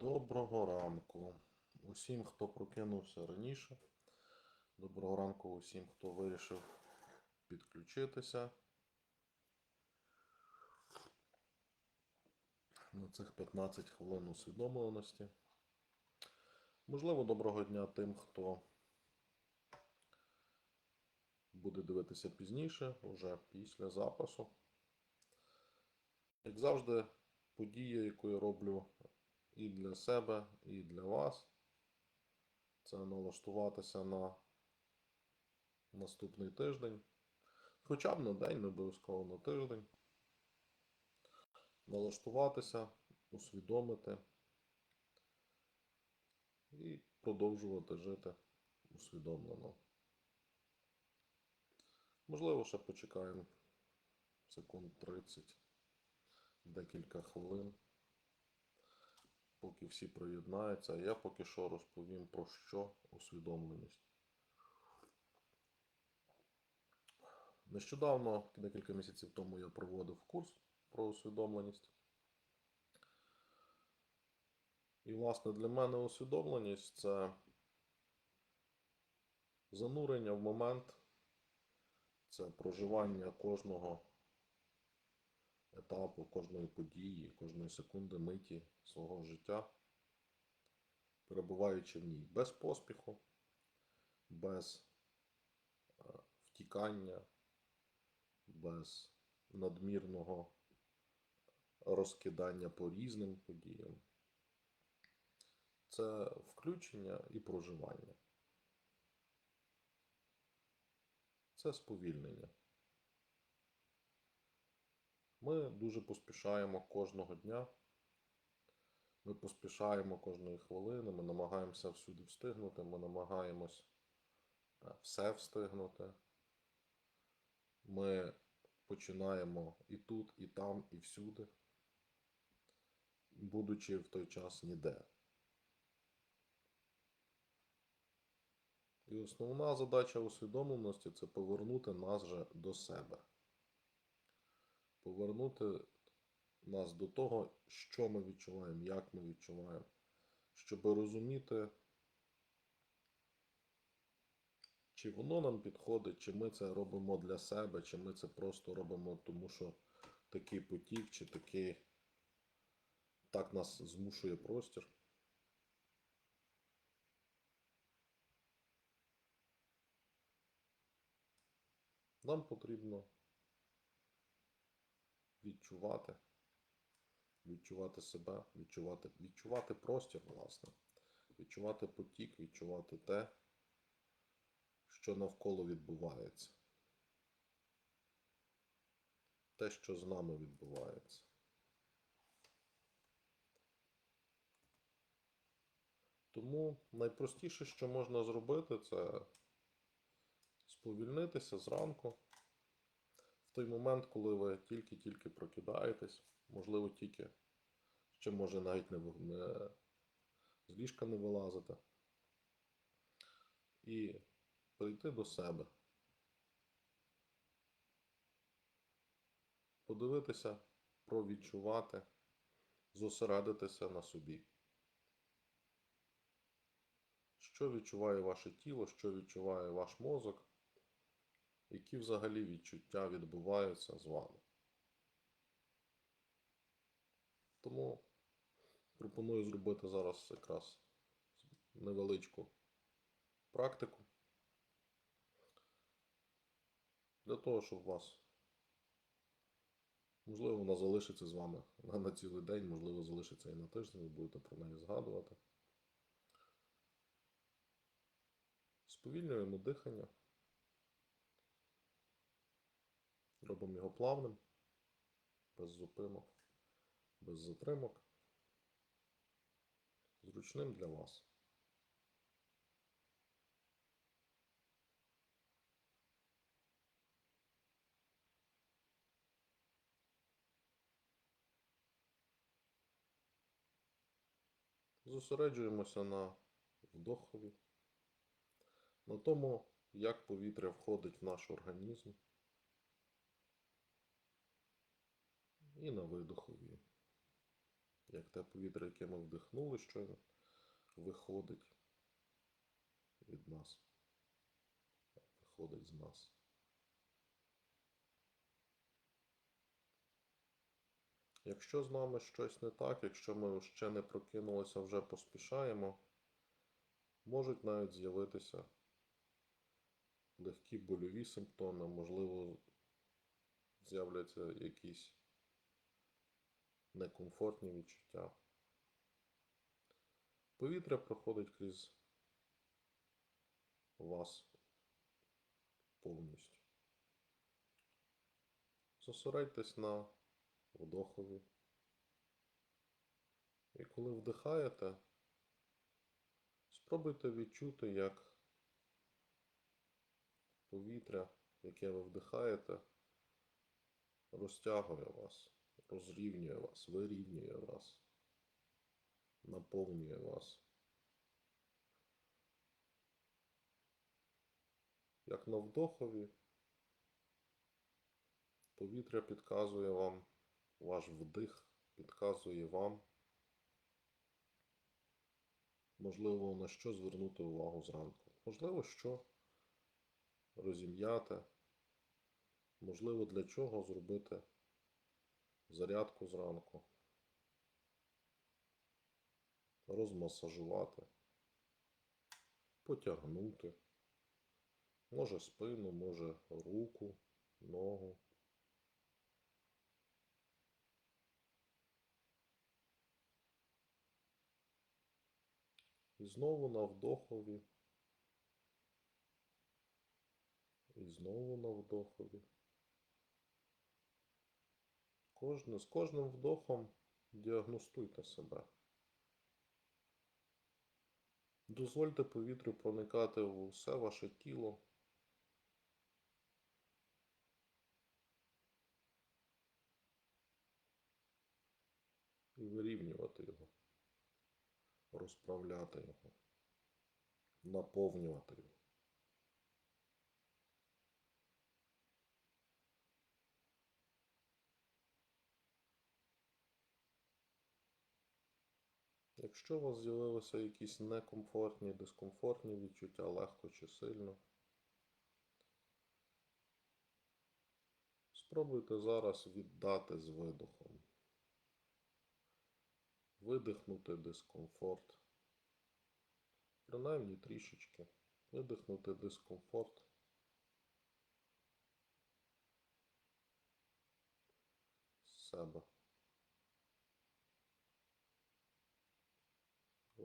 Доброго ранку усім, хто прокинувся раніше. Доброго ранку усім, хто вирішив підключитися на цих 15 хвилин усвідомленості. Можливо, доброго дня тим, хто буде дивитися пізніше, уже після запису. Як завжди, подія, яку я роблю для себе, і для вас, це налаштуватися на наступний тиждень. Хоча б на день, не обов'язково на тиждень. Налаштуватися, усвідомити і продовжувати жити усвідомлено. Можливо, ще почекаємо секунд 30, декілька хвилин, поки всі приєднаються. А я поки що розповім про що усвідомленість. Нещодавно, декілька місяців тому, я проводив курс про усвідомленість. І, власне, для мене усвідомленість це занурення в момент, це проживання кожного етапу, кожної події, кожної секунди миті свого життя, перебуваючи в ній без поспіху, без е, втікання, без надмірного розкидання по різним подіям. Це включення і проживання. Це сповільнення. Ми дуже поспішаємо кожного дня. Ми поспішаємо кожної хвилини, ми намагаємося всюди встигнути, ми намагаємось е, все встигнути. Ми починаємо і тут, і там, і всюди, будучи в той час ніде. І основна задача усвідомленості це повернути нас же до себе. Повернути нас до того, що ми відчуваємо, як ми відчуваємо, щоб розуміти, чи воно нам підходить, чи ми це робимо для себе, чи ми це просто робимо, тому що такий потік, чи такий так нас змушує простір. Нам потрібно відчувати, відчувати себе, відчувати, відчувати простір, власне, відчувати потік, відчувати те, що навколо відбувається. Те, що з нами відбувається. Тому найпростіше, що можна зробити, це сповільнитися зранку. В той момент, коли ви тільки-тільки прокидаєтесь, можливо, тільки ще може навіть не, не з ліжка не вилазите. І прийти до себе. Подивитися, провідчувати, зосередитися на собі. Що відчуває ваше тіло, що відчуває ваш мозок, які взагалі відчуття відбуваються з вами. Тому пропоную зробити зараз якраз невеличку практику для того, щоб вас, можливо, вона залишиться з вами на цілий день, можливо, залишиться і на тиждень, ви будете про неї згадувати. Сповільнюємо дихання. Робимо його плавним, без зупинок, без затримок. Зручним для вас. Зосереджуємося на вдохові, на тому, як повітря входить в наш організм. І на видохові. як те повітря, яке ми вдихнули, щойно виходить від нас, виходить з нас. Якщо з нами щось не так, якщо ми ще не прокинулися, вже поспішаємо, можуть навіть з'явитися легкі больові симптоми, можливо, з'являться якісь некомфортні відчуття. Повітря проходить крізь вас повністю. Зосередьтесь на вдохові. І коли вдихаєте, спробуйте відчути, як повітря, яке ви вдихаєте, розтягує вас, розрівнює вас, вирівнює вас, наповнює вас. Як на вдохові, повітря підказує вам, ваш вдих підказує вам, можливо, на що звернути увагу зранку. Можливо, що розім'яти, можливо, для чого зробити зарядку зранку, розмасажувати, потягнути, може спину, може руку, ногу. І знову на вдохові. І знову на вдохові. Кожне, з кожним вдохом діагностуйте себе. Дозвольте повітрю проникати в усе ваше тіло. І вирівнювати його, розправляти його, наповнювати його. Якщо у вас з'явилися якісь некомфортні, дискомфортні відчуття легко чи сильно, спробуйте зараз віддати з видохом. Видихнути дискомфорт. Принаймні трішечки. Видихнути дискомфорт. З себе.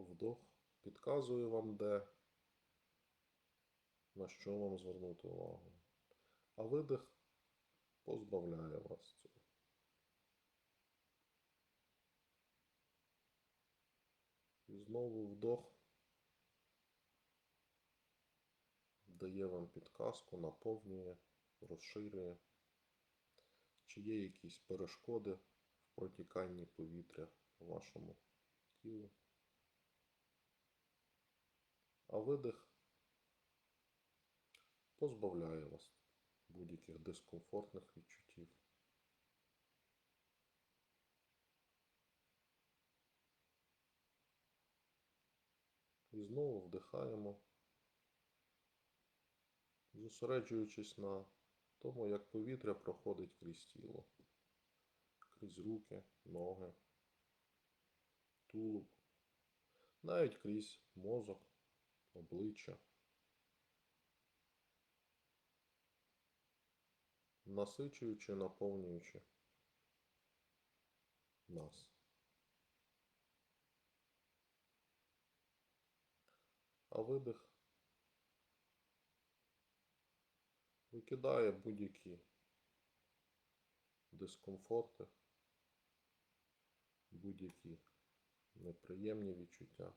Вдох підказує вам де, на що вам звернути увагу. А видих позбавляє вас цього. І знову вдох дає вам підказку, наповнює, розширює. Чи є якісь перешкоди в протіканні повітря в вашому тілі. А видих позбавляє вас будь-яких дискомфортних відчуттів. І знову вдихаємо, зосереджуючись на тому, як повітря проходить крізь тіло, крізь руки, ноги, тулуб, навіть крізь мозок обличчя. Насичуючи, наповнюючи нас. А видих викидає будь-які дискомфорти, будь-які неприємні відчуття.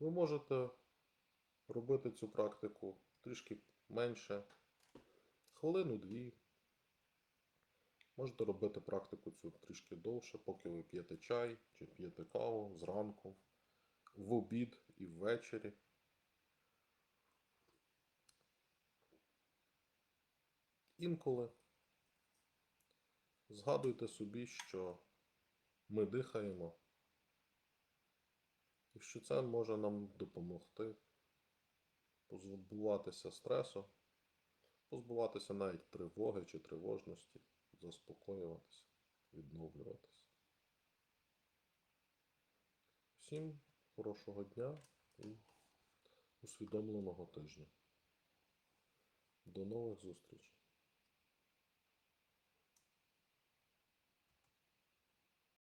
Ви можете робити цю практику трішки менше, хвилину-дві. Можете робити практику цю трішки довше, поки ви п'єте чай чи п'єте каву зранку, в обід і ввечері. Інколи згадуйте собі, що ми дихаємо, і що це може нам допомогти позбуватися стресу, позбуватися навіть тривоги чи тривожності, заспокоюватися, відновлюватися. Всім хорошого дня і усвідомленого тижня. До нових зустрічей!